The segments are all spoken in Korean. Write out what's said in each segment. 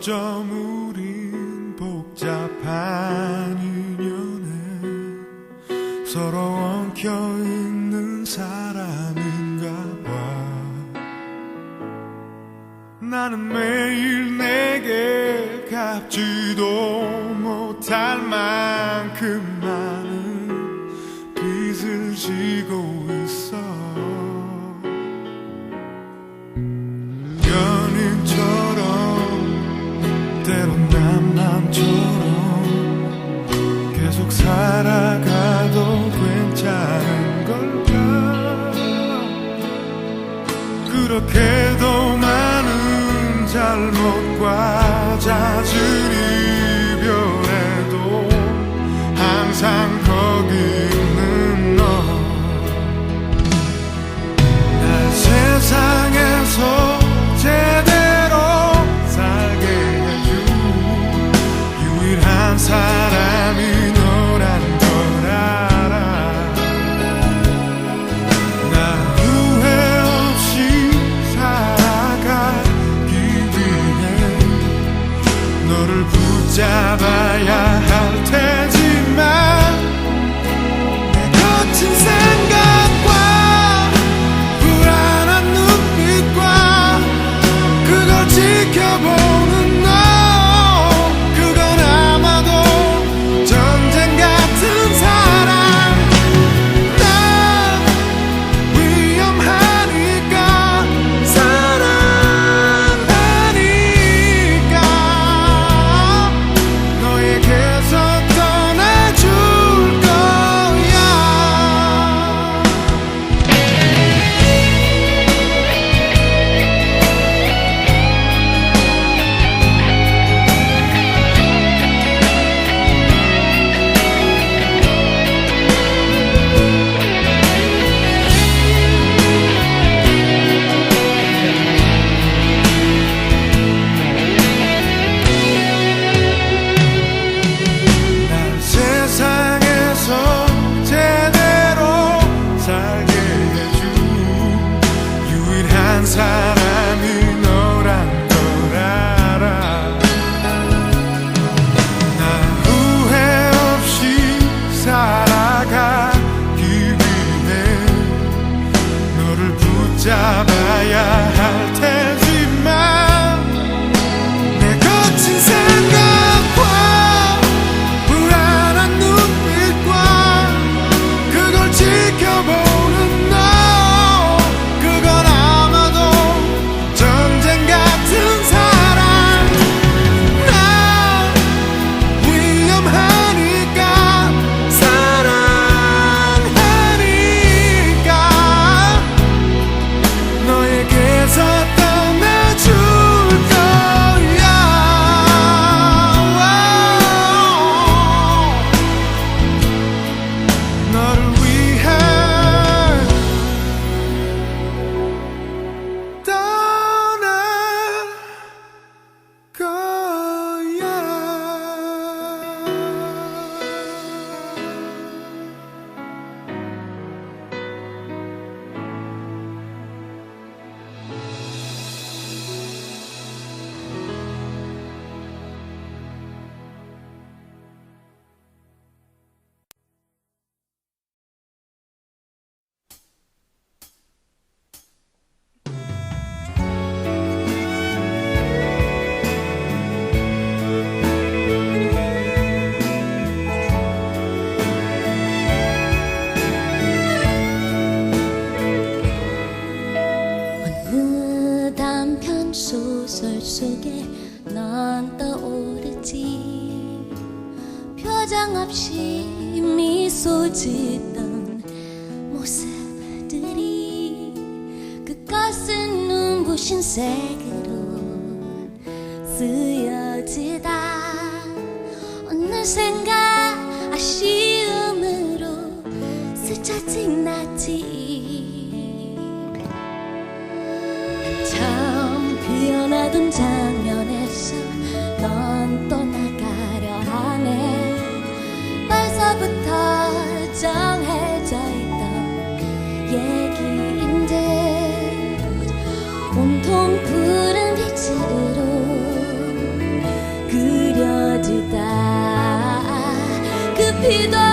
어쩜 우린 복잡한 인연에 서로 엉켜 있는 사람인가 봐. 나는 매일 내게 갚지도 못할 만큼 그렇게도 많은 잘못과 자주 짓던 모습들이 그것은 눈부신 색으로 쓰여지다. 어느샌가 아쉬움으로 스쳐 지났지. 처음 피어나던 장면. 푸른 빛으로 그려지다. 그 급히도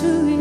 to you.